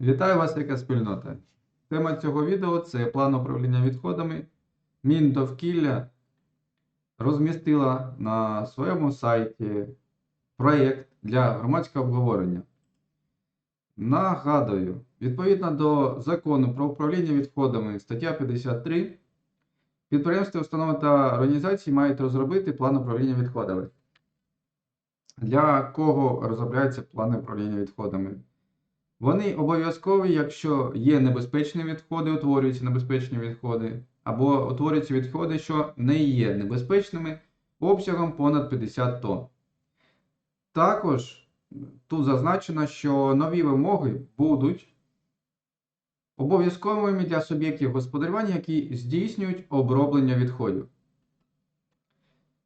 Вітаю вас, яка спільнота. Тема цього відео це план управління відходами. Міндовкілля розмістила на своєму сайті проєкт для громадського обговорення. Нагадую, відповідно до закону про управління відходами, стаття 53, підприємства, установи та організації мають розробити план управління відходами. Для кого розробляється план управління відходами? Вони обов'язкові, якщо є небезпечні відходи, утворюються небезпечні відходи, або утворюються відходи, що не є небезпечними обсягом понад 50 тонн. Також тут зазначено, що нові вимоги будуть обов'язковими для суб'єктів господарювання, які здійснюють оброблення відходів.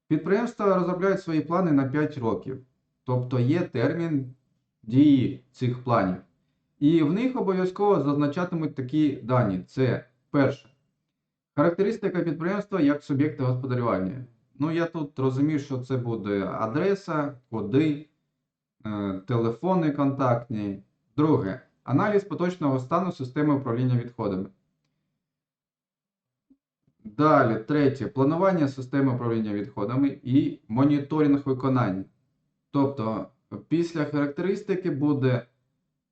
Підприємства розробляють свої плани на 5 років, тобто є термін дії цих планів. І в них обов'язково зазначатимуть такі дані. Це перше. Характеристика підприємства як суб'єкта господарювання. Ну, я тут розумію, що це буде адреса, коди, е, телефони контактні. Друге. Аналіз поточного стану системи управління відходами. Далі, третє. Планування системи управління відходами і моніторинг виконання. Тобто, після характеристики буде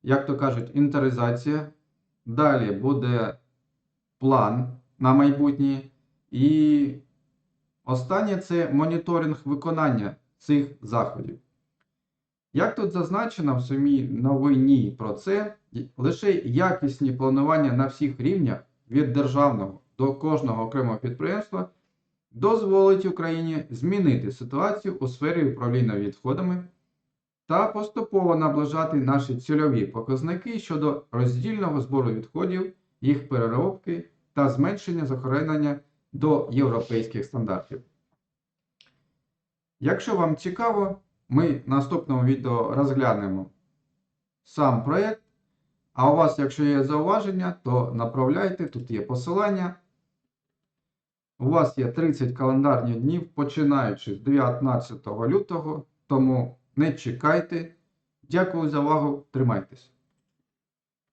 як то кажуть, інтеризація. Далі буде план на майбутнє. І останнє це моніторинг виконання цих заходів. Як тут зазначено в самій новині про це, лише якісні планування на всіх рівнях від державного до кожного окремого підприємства дозволить Україні змінити ситуацію у сфері управління відходами та поступово наближати наші цільові показники щодо роздільного збору відходів, їх переробки та зменшення захоронення до європейських стандартів. Якщо вам цікаво, ми в наступному відео розглянемо сам проєкт. А у вас, якщо є зауваження, то направляйте, тут є посилання. У вас є 30 календарних днів, починаючи з 19 лютого, тому не чекайте. Дякую за увагу. Тримайтесь.